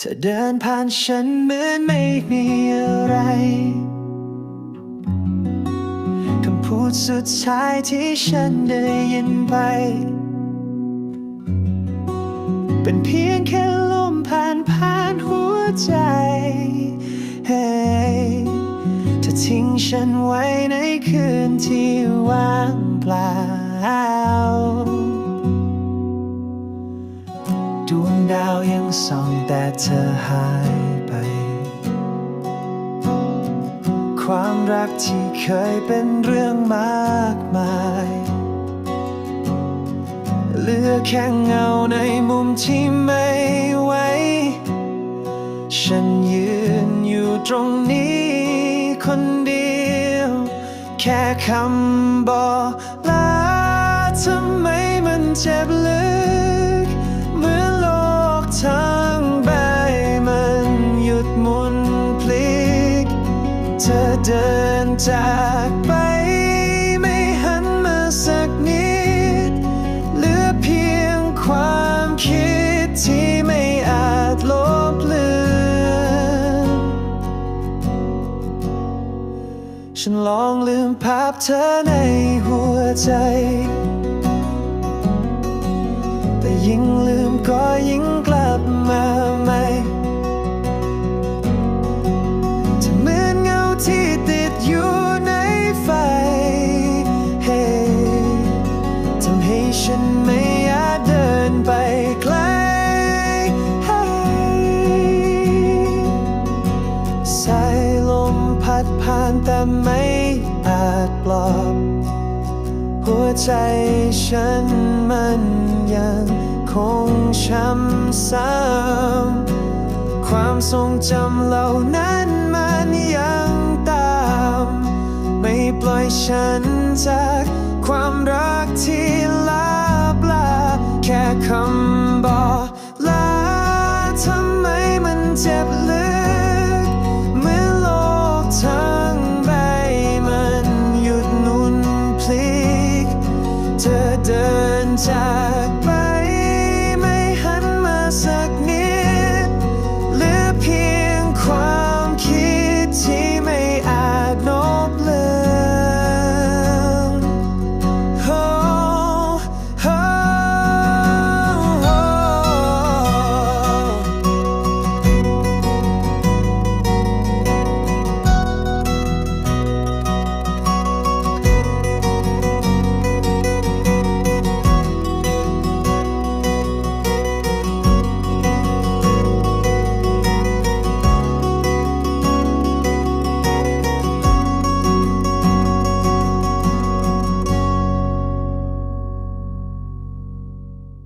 เธอเดินผ่านฉันเหมือนไม่มีอะไรคำพูดสุดท้ายที่ฉันได้ยินไป เป็นเพียงแค่ลมผ่านผ่านหัวใจ Hey เธอทิ้งฉันไว้ในคืนที่ว่างเปล่า ดาวยังส่องแต่เธอหายไป ความรักที่เคยเป็นเรื่องมากมายเหลือแค่เงาในมุมที่ไม่ไหวฉันยืนอยู่ตรงนี้คนเดียว แค่คำบอกลาทำไมมันเจ็บลึก ทั้งใบมันหยุดหมุนพลิก เธอเดินจากไปไม่หันมาสักนิด เหลือเพียงความคิดที่ไม่อาจลบเลือนฉันลองลืมภาพเธอในหัวใจแต่ยิ่งลืมก็ยิ่งกล ดผ่านแต่ไม่อาจปลอบ หัวใจฉันมันยังคงช้ำซ้ำความทรงจำเหล่านั้นมันยังตาม ไม่ปล่อยฉันจากความรักที่ลาบลาแค่คำบอกลาทำไมมันเจ็บเลึก เดินจากไป